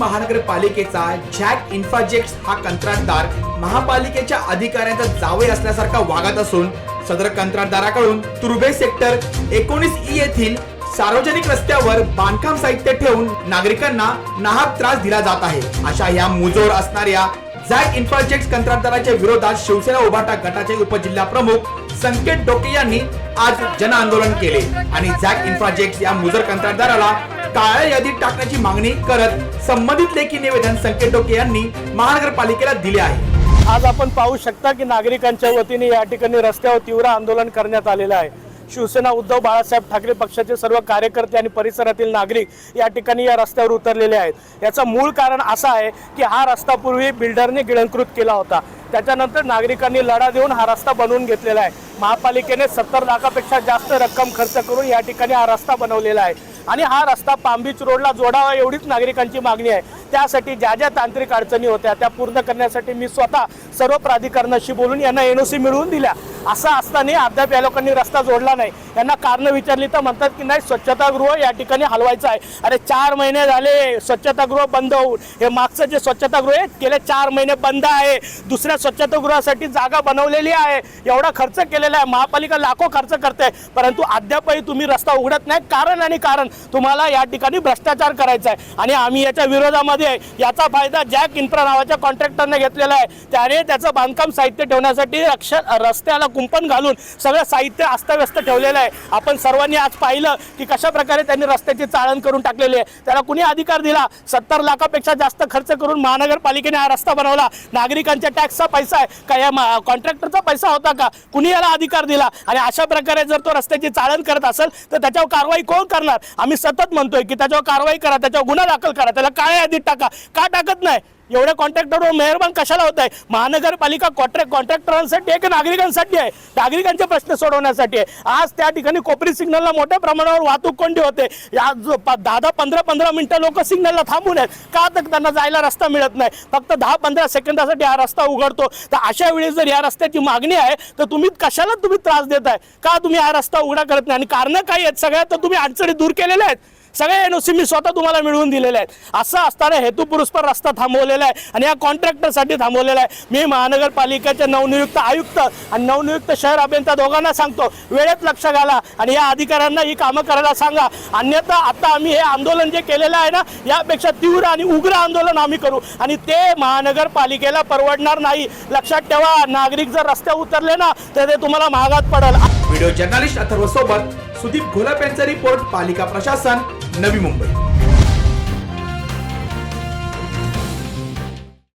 महानगरपालिकेचा zag इन्फ्राजेक्ट्स हा कंत्राटदार महापालिकेच्या अधिकाऱ्यांचा जावे असल्यासारखा वागत असून सदर कंत्राटदाराकडून तुर्भे सेक्टर एकोणीस ई येथील सार्वजनिक रस्त्यावर बांधकाम साहित्य ठेवून नागरिकांना नाहक त्रास दिला जात आहे. अशा या मुजोर असणाऱ्या झॅक इन्फ्राजेक्ट कंत्राटदाराच्या विरोधात शिवसेना उभाटा गटाचे उपजिल्हा प्रमुख संकेत डोके यांनी आज जन आंदोलन केले आणि झॅक इन्फ्राजेक्ट या मुजोर कंत्राटदाराला काळ्या यादीत टाकण्याची मागणी करत संबंधित लेखी निवेदन संकेत डोके यांनी महानगरपालिकेला दिले आहे. आज आपण पाहू शकता की नागरिकांच्या वतीने या ठिकाणी रस्त्यावर तीव्र आंदोलन करण्यात आलेलं आहे. शिवसेना उद्धव बाळासाहेब ठाकरे पक्षाचे सर्व कार्यकर्ते आणि परिसरातील नागरिक या ठिकाणी या रस्त्यावर उतरलेले आहेत. याचं मूळ कारण असं आहे की हा रस्ता पूर्वी बिल्डरने गिळंकृत केला होता. त्याच्यानंतर नागरिकांनी लढा देऊन हा रस्ता बनवून घेतलेला आहे. महापालिकेने सत्तर लाखापेक्षा जास्त रक्कम खर्च करून या ठिकाणी हा रस्ता बनवलेला आहे. आणि हा रस्ता पामबीच रोडला जोडावा एवढीच नागरिकांची मागणी आहे. त्यासाठी ज्या ज्या तांत्रिक अडचणी होत्या त्या पूर्ण करण्यासाठी मी स्वतः सर्व प्राधिकरणाशी बोलून यांना एनओसी मिळवून दिल्या. असं असताना अद्याप या लोकांनी रस्ता जोडला नाही. यांना कारण विचारली तर म्हणतात की नाही स्वच्छतागृह या ठिकाणी हलवायचं आहे. अरे चार महिने झाले स्वच्छतागृह बंद होऊन. हे मागचं जे स्वच्छतागृह आहे गेले चार महिने बंद आहे. दुसऱ्या स्वच्छतागृहासाठी जागा बनवलेली आहे. एवढा खर्च केलेला आहे. महापालिका लाखो खर्च करते. परंतु अद्यापही तुम्ही रस्ता उघडत नाही. कारण आणि कारण तुम्हाला या ठिकाणी भ्रष्टाचार करायचा आहे. आणि आम्ही याच्या विरोधामध्ये याचा फायदा जॅक इन्फ्रा नावाच्या कॉन्ट्रॅक्टरने घेतलेला आहे. त्याने त्याचं बांधकाम साहित्य ठेवण्यासाठी रक्ष रस्त्याला कुंपण घालून सगळं साहित्य अस्तव्यस्त ठेवलेलं आहे. आपण सर्वांनी आज पाहिलं की कशा प्रकारे त्यांनी रस्त्याचे चाळण करून टाकलेले आहे. त्याला कुणी अधिकार दिला? सत्तर लाखापेक्षा जास्त खर्च करून महानगरपालिकेने हा रस्ता बनवला. नागरिकांच्या टॅक्सचा पैसा आहे. का या कॉन्ट्रॅक्टरचा पैसा होता का? कुणी याला अधिकार दिला? आणि अशा प्रकारे जर तो रस्त्याची चाळण करत असेल तर त्याच्यावर कारवाई कोण करणार? आम्ही सतत म्हणतोय की त्याच्यावर कारवाई करा त्याच्यावर गुन्हा दाखल करा त्याला काळ्या यादीत टाका. का टाकत नाही? एवढ्या कॉन्ट्रॅक्टरवर मेहरबान कशाला होत आहे महानगरपालिका कॉन्ट्रॅक्ट कॉन्ट्रॅक्टरांसाठी आहे की नागरिकांसाठी आहे? नागरिकांचे प्रश्न सोडवण्यासाठी आहे. आज त्या ठिकाणी कोपरी सिग्नलला मोठ्या प्रमाणावर वाहतूक कोंडी होते. या जो प- दहा दहा पंधरा पंधरा मिनिटं लोक सिग्नलला थांबून आहेत. का तर त्यांना जायला रस्ता मिळत नाही. फक्त दहा पंधरा सेकंदासाठी हा रस्ता उघडतो. तर अशा वेळेस जर या रस्त्याची मागणी आहे तर तुम्ही कशाला तुम्ही त्रास देताय? का तुम्ही हा रस्ता उघडा करत नाही? आणि कारणं काय आहेत सगळ्या तर तुम्ही अडचणी दूर केलेल्या आहेत. सगळे एनओसी मी स्वतः तुम्हाला मिळवून दिलेले आहेत. असं असताना हेतुपुरस्पर रस्ता थांबवलेला आहे आणि या कॉन्ट्रॅक्टरसाठी थांबवलेला आहे. मी महानगरपालिकेचे नवनियुक्त आयुक्त आणि नवनियुक्त शहर अभियंता दोघांना सांगतो वेळेत लक्ष घाला आणि या अधिकाऱ्यांना ही कामं करायला सांगा. अन्यथा आता आम्ही हे आंदोलन जे केलेलं आहे ना यापेक्षा तीव्र आणि उग्र आंदोलन आम्ही करू. आणि ते महानगरपालिकेला परवडणार नाही. लक्षात ठेवा नागरिक जर रस्त्यावर उतरले ना तर ते तुम्हाला महागात पडेल. व्हिडिओ जर्नलिस्ट अथर्व सोबत सुदीप घोलप यांचा रिपोर्ट पालिका प्रशासन. नवी मुंबई.